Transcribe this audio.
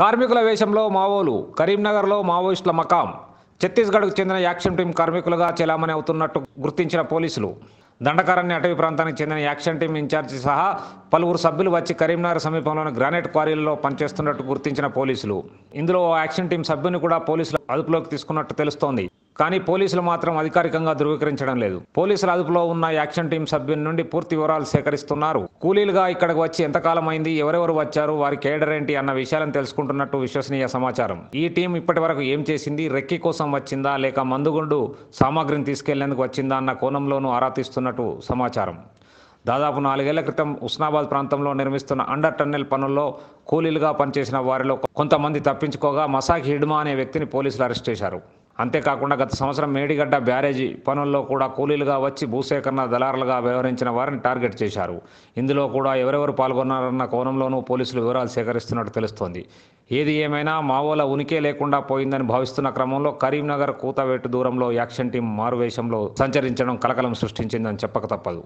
కార్మికుల వేషంలో మావోలు కరీంనగర్లో మావోయిస్టుల మకాం. ఛత్తీస్గఢ్కు చెందిన యాక్షన్ టీం కార్మికులుగా చెలామణి అవుతున్నట్టు గుర్తించిన పోలీసులు. దండకారణ్య అటవీ ప్రాంతానికి చెందిన యాక్షన్ టీం ఇన్ఛార్జి సహా పలువురు సభ్యులు వచ్చి కరీంనగర్ సమీపంలోని గ్రానైట్ క్వారీలలో పనిచేస్తున్నట్టు గుర్తించిన పోలీసులు. ఇందులో యాక్షన్ టీం సభ్యుని కూడా పోలీసులు అదుపులోకి తీసుకున్నట్టు తెలుస్తోంది. కానీ పోలీసులు మాత్రం అధికారికంగా ధృవీకరించడం లేదు. పోలీసుల అదుపులో ఉన్న యాక్షన్ టీం సభ్యుని నుండి పూర్తి వివరాలు సేకరిస్తున్నారు. కూలీలుగా ఇక్కడికి వచ్చి ఎంతకాలం అయింది ఎవరెవరు వచ్చారు వారి కేడర్ ఏంటి అన్న విషయాలను తెలుసుకుంటున్నట్టు విశ్వసనీయ సమాచారం. ఈ టీం ఇప్పటి వరకు ఏం చేసింది రెక్కి కోసం వచ్చిందా లేక మందుగుండు సామాగ్రిని తీసుకెళ్ళేందుకు వచ్చిందా అన్న కోణంలోనూ ఆరా తీస్తున్నట్టు సమాచారం. దాదాపు నాలుగేళ్ళ క్రితం ఉస్నాబాద్ ప్రాంతంలో నిర్మిస్తున్న అండర్ టన్నెల్ పనుల్లో కూలీలుగా పనిచేసిన వారిలో కొంతమంది తప్పించుకోగా మసాకి హిడ్మా అనే వ్యక్తిని పోలీసులు అరెస్ట్ చేశారు. అంతేకాకుండా గత సంవత్సరం మేడిగడ్డ బ్యారేజీ పనుల్లో కూడా కూలీలుగా వచ్చి భూసేకరణ దళారులుగా వ్యవహరించిన వారిని టార్గెట్ చేశారు. ఇందులో కూడా ఎవరెవరు పాల్గొన్నారన్న కోణంలోనూ పోలీసులు వివరాలు సేకరిస్తున్నట్టు తెలుస్తోంది. ఏది ఏమైనా మావోల ఉనికే లేకుండా పోయిందని భావిస్తున్న క్రమంలో కరీంనగర్ కూతవేటు దూరంలో యాక్షన్ టీం మారువేషంలో సంచరించడం కలకలం సృష్టించిందని చెప్పక తప్పదు.